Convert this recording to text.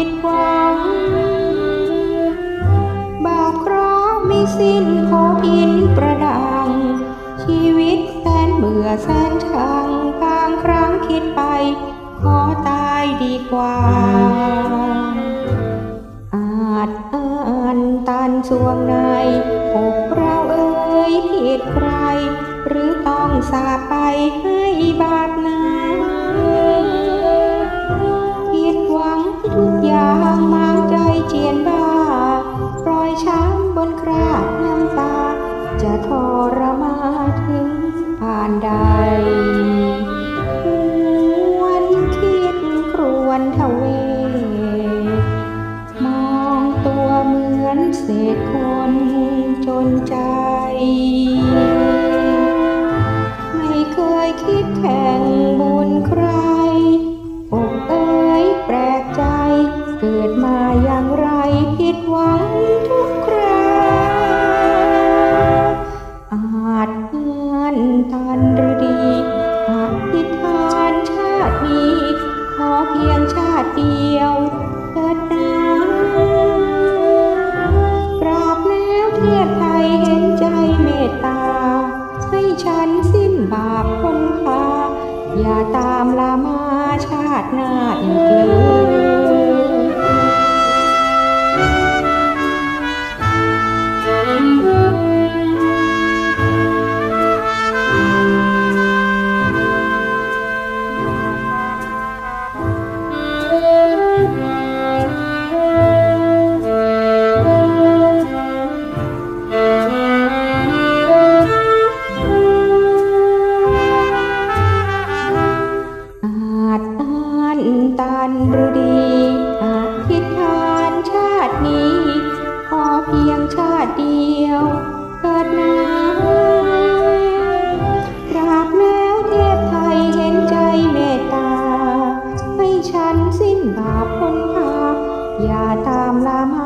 ิดหวัง บาปเคราะห์ไม่สิ้นขอพินประดัง ชีวิตแสนเบื่อแสนชังบางครั้งคิดไป ขอตายดีกว่า อาจอ่านตันสวงในอกเราเอ่ยผิดใคร หรือต้องสาไปให้บาปนาานใดหวนคิดครวนทเว มองตัวเหมือนเศษคนจนใจ ไม่เคยคิดแข่งบุญใครอกเอ้ยแปลกใจ เกิดมาอย่างไรผิดหวังทุ ฉันสิ้นบาปคนพาอย่าตามลามาชาติหน้าอีกเลย บดีอาทิทานชาตินี้ ขอเพียงชาติเดียวเกิดนากราบแล้วเทพไทยเห็นใจเมตตา ให้ฉันสิ้นบาปพ้นพาอย่าตามลามา